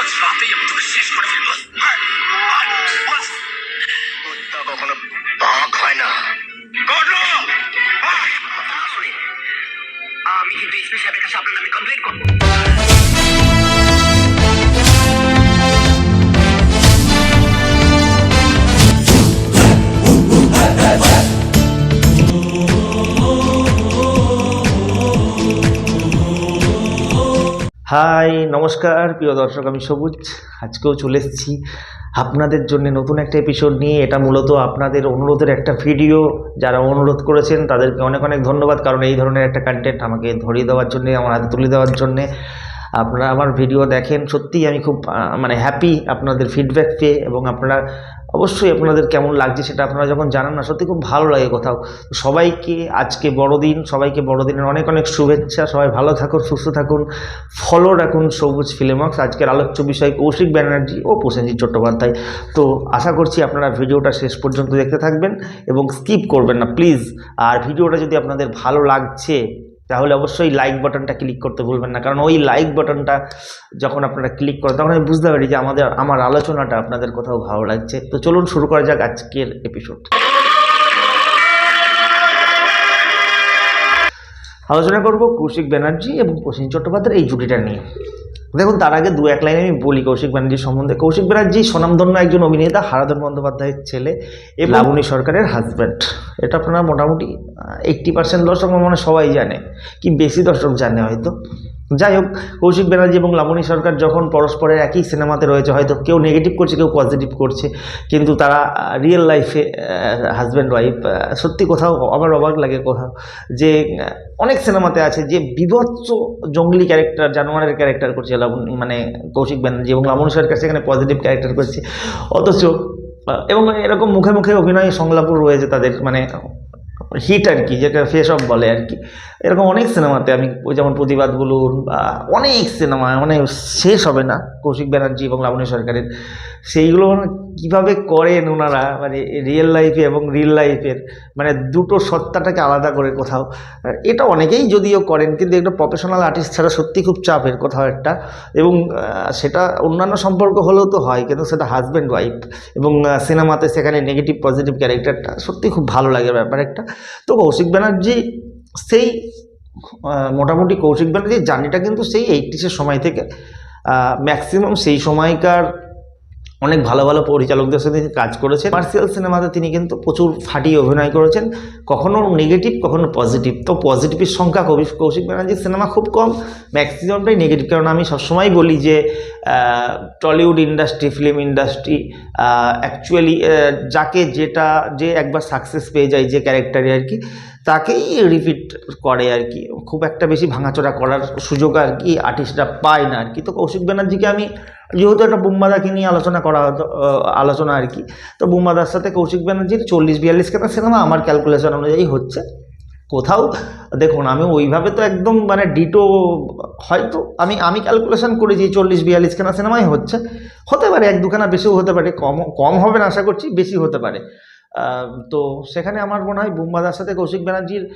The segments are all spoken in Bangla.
আজ রাতেই আমি তোকে শেষ করে ফেলব। কুত্তা কখনো বাঘ হয় না। আমি কিন্তু এসপি সাহেবের কাছে আপনার নামে কমপ্লেন করব। হাই নমস্কার, প্রিয় দর্শক, আমি সবুজ। আজকেও চলে এসেছি আপনাদের জন্য নতুন একটা এপিসোড নিয়ে। এটা মূলত আপনাদের অনুরোধের একটা ভিডিও যারা অনুরোধ করেছেন, তাদেরকে অনেক অনেক ধন্যবাদ। কারণ এই ধরনের একটা কন্টেন্ট আমাকে ধরিয়ে দেওয়ার জন্যে, আমার হাতে তুলে দেওয়ার জন্যে। আপনারা আমার ভিডিও দেখেন, সত্যিই আমি খুব মানে হ্যাপি আপনাদের ফিডব্যাক পেয়ে এবং আপনারা অবশ্যই আপনাদের কেমন লাগছে সেটা আপনারা যখন জানান না সত্যি খুব ভালো লাগে কোথাও। সবাইকে আজকে বড়দিন, সবাইকে বড়দিনের অনেক অনেক শুভেচ্ছা, সবাই ভালো থাকুন, সুস্থ থাকুন। ফলো রাখুন সবুজ ফিল্মক্স আজকের আলোচ্য বিষয় কৌশিক ব্যানার্জি ও প্রসেনজিৎ চট্টোপাধ্যায়। তো আশা করছি আপনারা ভিডিওটা শেষ পর্যন্ত দেখতে থাকবেন এবং স্কিপ করবেন না প্লিজ আর ভিডিওটা যদি আপনাদের ভালো লাগছে তাহলে অবশ্যই লাইক বাটনটা ক্লিক করতে ভুলবেন না। কারণ ওই লাইক বাটনটা যখন আপনারা ক্লিক করেন, তখন আমি বুঝতে পারি যে আমাদের, আমার আলোচনাটা আপনাদের কোথাও ভালো লাগছে। তো চলুন শুরু করা যাক আজকের এপিসোড আলোচনা করব কৌশিক ব্যানার্জি এবং প্রসেনজিৎ চট্টোপাধ্যায়ের এই জুটিটা নিয়ে। দেখুন তার আগে দু এক লাইনে আমি বলি কৌশিক ব্যানার্জির সম্বন্ধে। কৌশিক ব্যানার্জি স্বনামধন্য একজন অভিনেতা হারাধন বন্দ্যোপাধ্যায়ের ছেলে এবং লাবণী সরকারের হাজব্যান্ড এটা আপনারা মোটামুটি এইট্টি পার্সেন্ট দর্শক মানে সবাই জানে কি বেশি দর্শক জানে হয়তো। যাই হোক কৌশিক ব্যানার্জি এবং লাবণী সরকার যখন পরস্পরের একই সিনেমাতে রয়েছে, হয়তো কেউ নেগেটিভ করছে, কেউ পজিটিভ করছে, কিন্তু তারা রিয়েল লাইফে হাজব্যান্ড ওয়াইফ সত্যি কোথাও আমার অবাক লাগে কোথাও যে অনেক সিনেমাতে আছে যে বিভৎস জঙ্গলি ক্যারেক্টার জানোয়ারের ক্যারেক্টার করছে লাবণ মানে কৌশিক ব্যানার্জি এবং লাবণী সরকার সেখানে পজিটিভ ক্যারেক্টার করছে। অথচ এবং এরকম মুখে মুখে অভিনয় সংলাপও রয়েছে তাদের মানে হিট আর কি, যেটা ফেস অফ বলে আর কি। এরকম অনেক সিনেমাতে আমি যেমন প্রতিবাদ বলুন বা অনেক সিনেমা মানে শেষ হবে না কৌশিক ব্যানার্জি এবং লাবণী সরকারের। সেইগুলো মানে কীভাবে করেন ওনারা মানে রিয়েল লাইফে এবং রিয়েল লাইফের মানে দুটো সত্তাটাকে আলাদা করে কোথাও। এটা অনেকেই যদিও করেন, কিন্তু একটা প্রফেশনাল আর্টিস্ট ছাড়া সত্যি খুব চাপের কোথাও একটা। এবং সেটা অন্যান্য সম্পর্ক হলেও তো হয়, কিন্তু সেটা হাজব্যান্ড ওয়াইফ এবং সিনেমাতে সেখানে নেগেটিভ পজিটিভ ক্যারেক্টারটা সত্যি খুব ভালো লাগে ব্যাপার একটা। তো কৌশিক ব্যানার্জি সেই মোটামুটি কৌশিক ব্যানার্জির জার্নিটা কিন্তু সেই এইটিসের সময় থেকে ম্যাক্সিমাম সেই সময়কার অনেক ভালো ভালো পরিচালকদের সাথে কাজ করেছেন। মার্শিয়াল সিনেমাতে তিনি কিন্তু প্রচুর ফাটিয়ে অভিনয় করেছেন। কখনো নেগেটিভ কখনো পজিটিভ তো পজিটিভের সংখ্যা কবি কৌশিক ব্যানার্জির সিনেমা খুব কম। ম্যাক্সিমামটাই নেগেটিভ কারণ আমি সবসময় বলি যে Tollywood industry film industry actually যাকে যেটা, যে একবার সাকসেস পেয়ে যায় যে ক্যারেক্টারে আর কি তাকেই রিপিট করে আর কি। খুব একটা বেশি ভাঙাচোরা করার সুযোগ আর কি আর্টিস্টরা পায় না আর কি। তো কৌশিক ব্যানার্জিকে আমি যেহেতু একটা বুম্বাদাকে নিয়ে আলোচনা করা হতো আলোচনা আর কি, তো বুম্বাদার সাথে কৌশিক ব্যানার্জির চল্লিশ বিয়াল্লিশ খানা সিনেমা আমার ক্যালকুলেশন অনুযায়ী হচ্ছে। কোথাও, দেখুন, আমি ওইভাবে তো একদম মানে ডিটো হয়তো, আমি আমি ক্যালকুলেশন করেছি চল্লিশ বিয়াল্লিশ খানা সিনেমাই হচ্ছে। হতে পারে, এক দুখানা বেশিও হতে পারে, কম কম হবে না আশা করছি, বেশি হতে পারে। তো সেখানে আমার মনে হয় বুম্বাদার সাথে কৌশিক ব্যানার্জির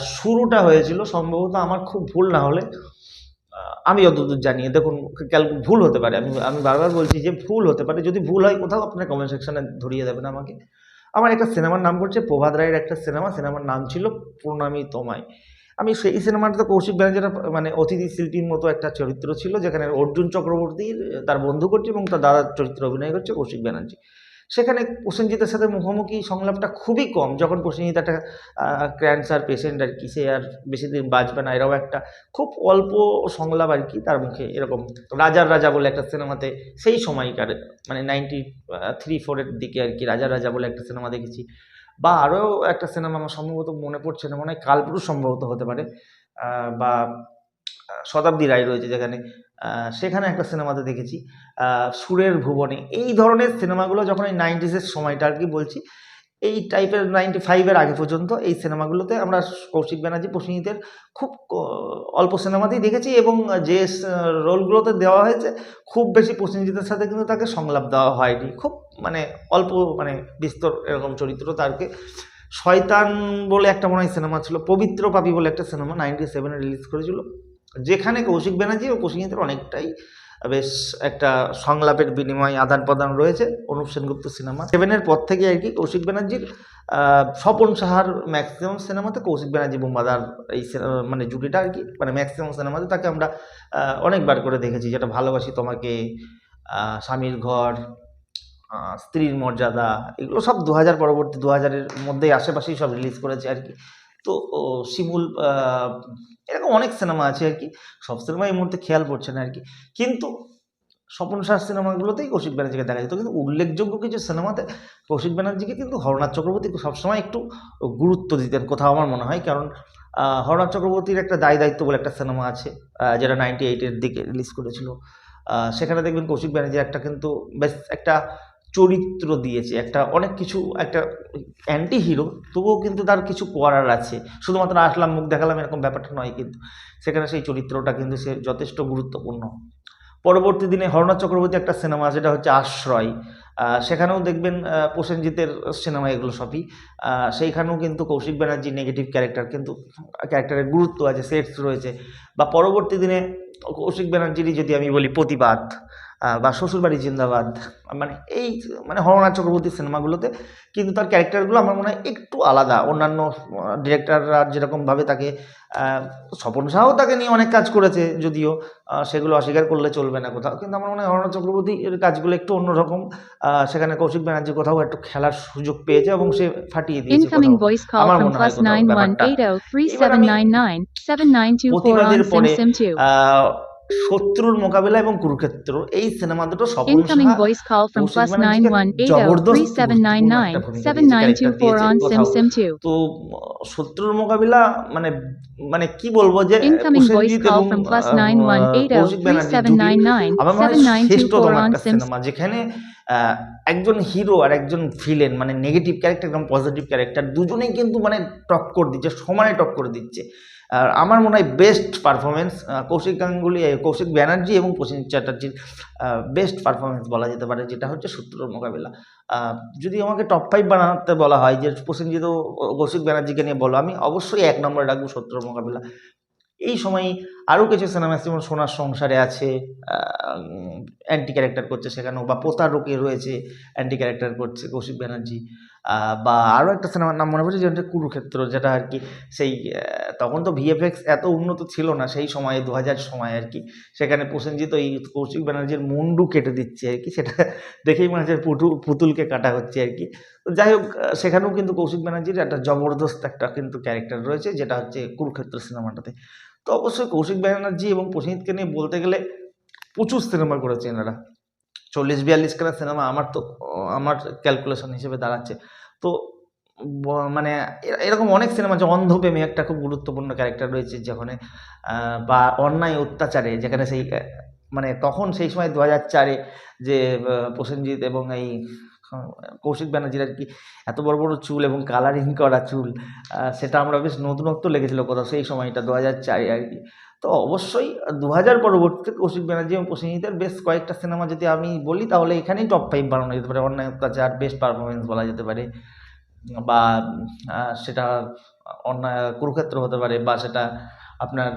শুরুটা হয়েছিল। সম্ভবত আমার খুব ভুল না হলে আমি যতদূর জানি। দেখুন, ক্যাল- ভুল হতে পারে। আমি আমি বারবার বলছি যে ভুল হতে পারে। যদি ভুল হয়, কোথাও আপনার কমেন্ট সেকশনে ধরিয়ে দেবেন আমাকে। আমার একটা সিনেমার নাম পড়ছে, প্রভাত রায়ের একটা সিনেমা। সিনেমার নাম ছিল প্রণামী তোমায়। আমি সেই সিনেমাটা তো কৌশিক ব্যানার্জির মানে অতিথি শিল্পীর মতো একটা চরিত্র ছিল, যেখানে অর্জুন চক্রবর্তীর, তার বন্ধু করছে এবং তার দাদার চরিত্র অভিনয় করছে কৌশিক ব্যানার্জি। সেখানে প্রসেনজিতের সাথে মুখোমুখি সংলাপটা খুবই কম, যখন প্রসেনজিৎ একটা ক্যান্সার পেশেন্ট আর কি, সে আর বেশি দিন বাঁচবে না এরকম একটা খুব অল্প সংলাপ আর কি তার মুখে এরকম রাজার রাজা বলে একটা সিনেমাতে সেই সময়কার মানে নাইনটি থ্রি ফোরের দিকে আর কি রাজার রাজা বলে একটা সিনেমা দেখেছি। বা আরও একটা সিনেমা আমার সম্ভবত মনে পড়ছে না, মনে হয় কালপুরুষ সম্ভবত হতে পারে বা শতাব্দী রায় রয়েছে যেখানে সেখানে একটা সিনেমাতে দেখেছি সুরের ভুবনে। এই ধরনের সিনেমাগুলো যখন এই নাইনটিসের সময়টা আর কি বলছি, এই টাইপের নাইনটি ফাইভের আগে পর্যন্ত এই সিনেমাগুলোতে আমরা কৌশিক ব্যানার্জি, প্রসেনজিতের খুব অল্প সিনেমাতেই দেখেছি এবং যে রোলগুলোতে দেওয়া হয়েছে, খুব বেশি প্রসেনজিতের সাথে কিন্তু তাকে সংলাপ দেওয়া হয়নি। খুব মানে অল্প মানে বিস্তর এরকম চরিত্র তারকে শয়তান বলে একটা মনে হয় সিনেমা ছিল, পবিত্র পাপি বলে একটা সিনেমা নাইনটি সেভেনে রিলিজ করেছিল। যেখানে কৌশিক ব্যানার্জি, ও প্রসেনজিতের অনেকটাই বেশ একটা সংলাপের বিনিময় আদান প্রদান রয়েছে অনুপ সেনগুপ্ত সিনেমা। সেভেনের পর থেকে আর কি কৌশিক ব্যানার্জির স্বপন সাহার ম্যাক্সিমাম সিনেমাতে কৌশিক ব্যানার্জি, বুম্বাদার এই মানে জুটিটা আর কি মানে ম্যাক্সিমাম সিনেমাতে তাকে আমরা অনেকবার করে দেখেছি। যেটা ভালোবাসি তোমাকে স্বামীর ঘর স্ত্রীর মর্যাদা, এগুলো সব দু হাজার পরবর্তী দু হাজারের মধ্যেই আশেপাশেই সব রিলিজ করেছে আর কি। তো শিমুল এরকম অনেক সিনেমা আছে আর কি। সব সিনেমা এই মুহূর্তে খেয়াল পড়ছে না আর কি। কিন্তু স্বপন সার সিনেমাগুলোতেই কৌশিক ব্যানার্জিকে দেখা যেত। কিন্তু উল্লেখযোগ্য কিছু সিনেমাতে কৌশিক ব্যানার্জিকে কিন্তু হরনাথ চক্রবর্তী সবসময় একটু গুরুত্ব দিতেন কোথাও আমার মনে হয়। কারণ হরনাথ চক্রবর্তীর একটা দায় দায়িত্ব বলে একটা সিনেমা আছে যেটা নাইনটি এইটের দিকে রিলিজ করেছিল। সেখানে দেখবেন কৌশিক ব্যানার্জি একটা কিন্তু বেশ একটা চরিত্র দিয়েছে, একটা অনেক কিছু, একটা অ্যান্টি হিরো তবুও কিন্তু তার কিছু করার আছে। শুধুমাত্র আসলাম, মুখ দেখালাম এরকম ব্যাপারটা নয় কিন্তু, সেখানে সেই চরিত্রটা কিন্তু সে যথেষ্ট গুরুত্বপূর্ণ। পরবর্তী দিনে হরনাথ চক্রবর্তী একটা সিনেমা যেটা হচ্ছে আশ্রয়। সেখানেও দেখবেন প্রসেনজিতের সিনেমা এগুলো সবই। সেইখানেও কিন্তু কৌশিক ব্যানার্জি নেগেটিভ ক্যারেক্টার কিন্তু ক্যারেক্টারের গুরুত্ব আছে সেটস রয়েছে। বা পরবর্তী দিনে কৌশিক ব্যানার্জিরই যদি আমি বলি প্রতিবাদ বা শ্বশুরবাড়ি জিন্দাবাদ। মানে এই মানে হরনাথ চক্রবর্তীর সিনেমাগুলোতে কিন্তু তার ক্যারেক্টারগুলো আমার মনে হয় একটু আলাদা। অন্যান্য ডিরেক্টররা যেরকমভাবে তাকে স্বপন সাহাও তাকে নিয়ে অনেক কাজ করেছে যদিও সেগুলো অস্বীকার করলে চলবে না কোথাও। কিন্তু আমার মনে হয় হরনাথ চক্রবর্তীর কাজগুলো একটু অন্যরকম। আহ, সেখানে কৌশিক ব্যানার্জি কোথাও একটু খেলার সুযোগ পেয়েছে এবং সে ফাটিয়ে দিয়েছে আমার মনে হয় প্রতিবাদের পরে শত্রুর মোকাবিলা এবং কুরুক্ষেত্র এই সিনেমা দুটো. তো শত্রুর মোকাবিলা মানে মানে কি বলব যে সিনেমা যেখানে আহ, একজন হিরো আর একজন ভিলেন মানে নেগেটিভ ক্যারেক্টার এবং পজিটিভ ক্যারেক্টার দুজনেই কিন্তু মানে টক্কর দিচ্ছে সমানে টক্কর দিচ্ছে। আর আমার মনে হয় বেস্ট পারফরমেন্স কৌশিক গাঙ্গুলি কৌশিক ব্যানার্জি এবং প্রসেন চ্যাটার্জির বেস্ট পারফরমেন্স বলা যেতে পারে, যেটা হচ্ছে শত্রুর মোকাবিলা। যদি আমাকে টপ ফাইভ বানাতে বলা হয়, যে প্রসেনজিৎ কৌশিক ব্যানার্জিকে নিয়ে বলো, আমি অবশ্যই এক নম্বরে রাখব শত্রুর মোকাবিলা। এই সময় আরও কিছু সিনেমা আছে, যেমন সোনার সংসারে আছে অ্যান্টি ক্যারেক্টার করছে সেখানেও, বা পোতারোকে রয়েছে অ্যান্টি ক্যারেক্টার করছে কৌশিক ব্যানার্জি। বা আরও একটা সিনেমার নাম মনে পড়ছে, যেটা কুরুক্ষেত্র, যেটা আর কি সেই তখন তো ভিএফএক্স এত উন্নত ছিল না, সেই সময়ে দু হাজার সময় আর কি। সেখানে প্রসেনজিৎ ওই কৌশিক ব্যানার্জির মুন্ডু কেটে দিচ্ছে আর কি, সেটা দেখেই মনে হচ্ছে পুটু, পুতুলকে কাটা হচ্ছে আর কি। তো যাই হোক সেখানেও কিন্তু কৌশিক ব্যানার্জির একটা জবরদস্ত একটা কিন্তু ক্যারেক্টার রয়েছে, যেটা হচ্ছে কুরুক্ষেত্র সিনেমাটাতে তো অবশ্যই কৌশিক ব্যানার্জি এবং প্রসেনজিৎকে নিয়ে বলতে গেলে প্রচুর সিনেমা করেছে এনারা। চল্লিশ বিয়াল্লিশ খানা সিনেমা আমার তো, আমার ক্যালকুলেশন হিসেবে দাঁড়াচ্ছে। তো মানে এরকম অনেক সিনেমা আছে, অন্ধপ্রেমে একটা খুব গুরুত্বপূর্ণ ক্যারেক্টার রয়েছে যেখানে বা অন্যায় অত্যাচারে, যেখানে সেই মানে তখন সেই সময় দু হাজার চারে যে প্রসেনজিৎ এবং এই কৌশিক ব্যানার্জির আর কি এত বড় বড় চুল এবং কালারিং করা চুল সেটা আমরা বেশ নতুনত্ব লেগেছিল কোথাও সেই সময়টা দু হাজার চারে আর কি। তো অবশ্যই দু হাজার পরবর্তীতে কৌশিক ব্যানার্জি এবং প্রসেনজিতের বেশ কয়েকটা সিনেমা যদি আমি বলি, তাহলে এখানেই টপ ফাইভ বানানো যেতে পারে। অন্যায় অত্যাচার বেস্ট পারফরমেন্স বলা যেতে পারে। বা সেটা অন্যায়, কুরুক্ষেত্র হতে পারে বা সেটা আপনার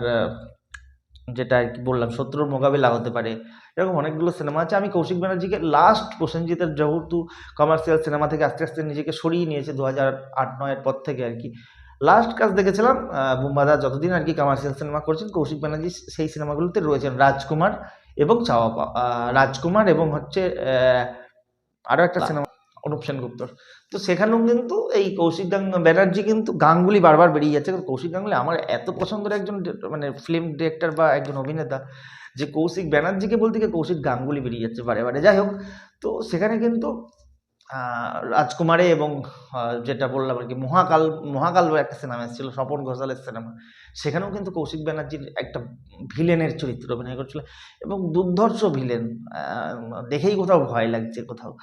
যেটা আর কি বললাম, শত্রুর মোকাবিলা হতে পারে। এরকম অনেকগুলো সিনেমা আছে। আমি কৌশিক ব্যানার্জিকে লাস্ট প্রসেনজিতের যেহেতু কমার্শিয়াল সিনেমা থেকে আস্তে আস্তে নিজেকে সরিয়ে নিয়েছে দু হাজার আট নয়ের পর থেকে আর কি। লাস্ট কাজ দেখেছিলাম বুম্বাদা যতদিন আর কি কমার্শিয়াল সিনেমা করছেন কৌশিক ব্যানার্জি সেই সিনেমাগুলোতে রয়েছেন রাজকুমার এবং চাওয়া পাওয়া রাজকুমার এবং হচ্ছে আরও একটা সিনেমা অনুপ সেনগুপ্তর তো সেখানেও কিন্তু এই কৌশিক ব্যানার্জি কিন্তু গাঙ্গুলি বারবার বেরিয়ে যাচ্ছে। কৌশিক গাঙ্গুলি আমার এত পছন্দের একজন মানে ফিল্ম ডিরেক্টর বা একজন অভিনেতা যে কৌশিক ব্যানার্জিকে বলতে গিয়ে কৌশিক গাঙ্গুলি বেরিয়ে যাচ্ছে বারে বারে। যাই হোক, তো সেখানে কিন্তু রাজকুমারে এবং যেটা বললাম আর কি, মহাকাল মহাকাল একটা সিনেমা এসেছিল, স্বপন ঘোষালের সিনেমা সেখানেও কিন্তু কৌশিক ব্যানার্জির একটা ভিলেনের চরিত্র অভিনয় করছিল এবং দুর্ধর্ষ ভিলেন দেখেই কোথাও ভয় লাগছে কোথাও।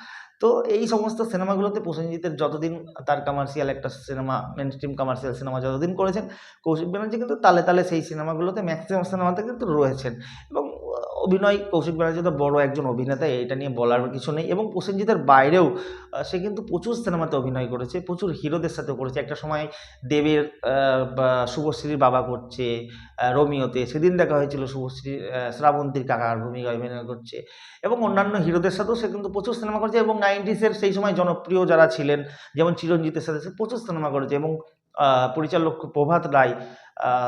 তো এই সমস্ত সিনেমাগুলোতে প্রসেনজিতের যতদিন তার কমার্শিয়াল একটা cinema mainstream commercial cinema যতদিন করেছেন, কৌশিক ব্যানার্জি কিন্তু তালে তালে সেই সিনেমাগুলোতে ম্যাক্সিমাম সিনেমাতে কিন্তু রয়েছেন। এবং অভিনয়, কৌশিক ব্যানার্জি তো বড় একজন অভিনেতা, এটা নিয়ে বলার কিছু নেই এবং প্রসেনজিতের বাইরেও সে কিন্তু প্রচুর সিনেমাতে অভিনয় করেছে, প্রচুর হিরোদের সাথে করেছে। একটা সময় দেবের শুভশ্রীর বাবা করছে রোমিওতে, সেদিন দেখা হয়েছিল শুভশ্রী শ্রাবন্তীর কাকার ভূমিকা অভিনয় করছে এবং অন্যান্য হিরোদের সাথেও সে কিন্তু প্রচুর সিনেমা করেছে এবং নাইনটিসের সেই সময় জনপ্রিয় যারা ছিলেন, যেমন চিরঞ্জিতের সাথে সে প্রচুর সিনেমা করেছে এবং পরিচালক প্রভাত রায়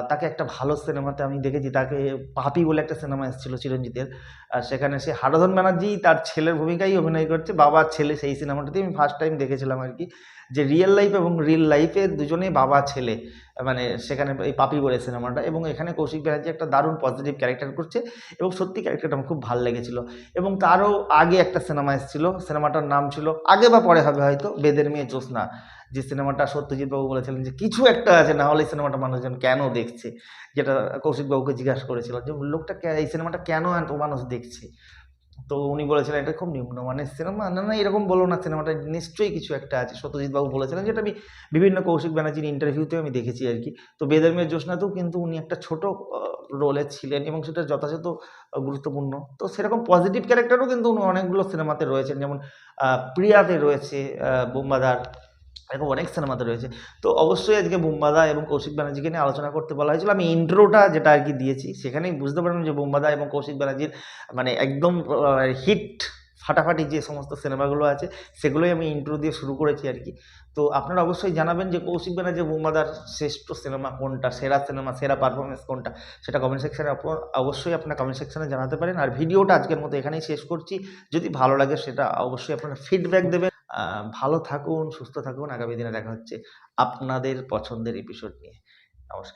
তাকে একটা ভালো সিনেমাতে আমি দেখেছি, তাকে পাপি বলে একটা সিনেমা এসেছিল চিরঞ্জিতের। আর সেখানে সে হারাধন ব্যানার্জি তার ছেলের ভূমিকাই অভিনয় করছে বাবা ছেলে সেই সিনেমাটাতে আমি ফার্স্ট টাইম দেখেছিলাম আর কি। যে রিয়েল লাইফ এবং রিয়েল লাইফে দুজনেই বাবা, ছেলে মানে সেখানে এই পাপি বলে সিনেমাটা। এবং এখানে কৌশিক ব্যানার্জি একটা দারুণ পজিটিভ ক্যারেক্টার করছে এবং সত্যি ক্যারেক্টারটা আমার খুব ভালো লেগেছিল। এবং তারও আগে একটা সিনেমা এসেছিল, সিনেমাটার নাম ছিল আগে বা পরে হবে হয়তো, বেদের মেয়ে জ্যোৎস্না। যে সিনেমাটা সত্যজিৎ বাবু বলেছিলেন যে, কিছু একটা আছে, না হলে সিনেমাটা মানুষজন কেন দেখছে? যেটা কৌশিক বাবুকে জিজ্ঞাসা করেছিল যে, লোকটা এই সিনেমাটা কেন এত মানুষ দেখছে? তো উনি বলেছিলেন, এটা খুব নিম্নমানের সিনেমা। না না, এরকম বলো না, সিনেমাটা নিশ্চয়ই কিছু একটা আছে। সত্যজিৎ বাবু বলেছিলেন যেটা আমি বিভিন্ন কৌশিক ব্যানার্জির ইন্টারভিউতেও আমি দেখেছি আর কি। তো বেদের মেয়ের জ্যোৎস্নাতেও কিন্তু উনি একটা ছোট রোলে ছিলেন এবং সেটা যথাযথ গুরুত্বপূর্ণ। তো সেরকম পজিটিভ ক্যারেক্টারও কিন্তু উনি অনেকগুলো সিনেমাতে রয়েছেন। যেমন প্রিয়াতে রয়েছে বোম্বাদার এরকম অনেক সিনেমাতে রয়েছে। তো অবশ্যই আজকে বুম্বাদা এবং কৌশিক ব্যানার্জিকে নিয়ে আলোচনা করতে বলা হয়েছিল। আমি ইন্ট্রোটা যেটা আর কি দিয়েছি, সেখানেই বুঝতে পারলাম যে বুম্বাদা এবং কৌশিক ব্যানার্জির মানে একদম হিট ফাটাফাটি যে সমস্ত সিনেমাগুলো আছে, সেগুলোই আমি ইন্ট্রো দিয়ে শুরু করেছি আর কি। তো আপনারা অবশ্যই জানাবেন যে কৌশিক ব্যানার্জি বুম্বাদার শ্রেষ্ঠ সিনেমা কোনটা, সেরা সিনেমা সেরা পারফরমেন্স কোনটা, সেটা কমেন্ট সেকশনে অবশ্যই আপনারা কমেন্ট সেকশনে জানাতে পারেন। আর ভিডিওটা আজকের মতো এখানেই শেষ করছি। যদি ভালো লাগে সেটা অবশ্যই আপনারা ফিডব্যাক দেবেন। ভালো থাকুন সুস্থ থাকুন। আগামী দিনে দেখা হচ্ছে আপনাদের পছন্দের এপিসোড নিয়ে। নমস্কার।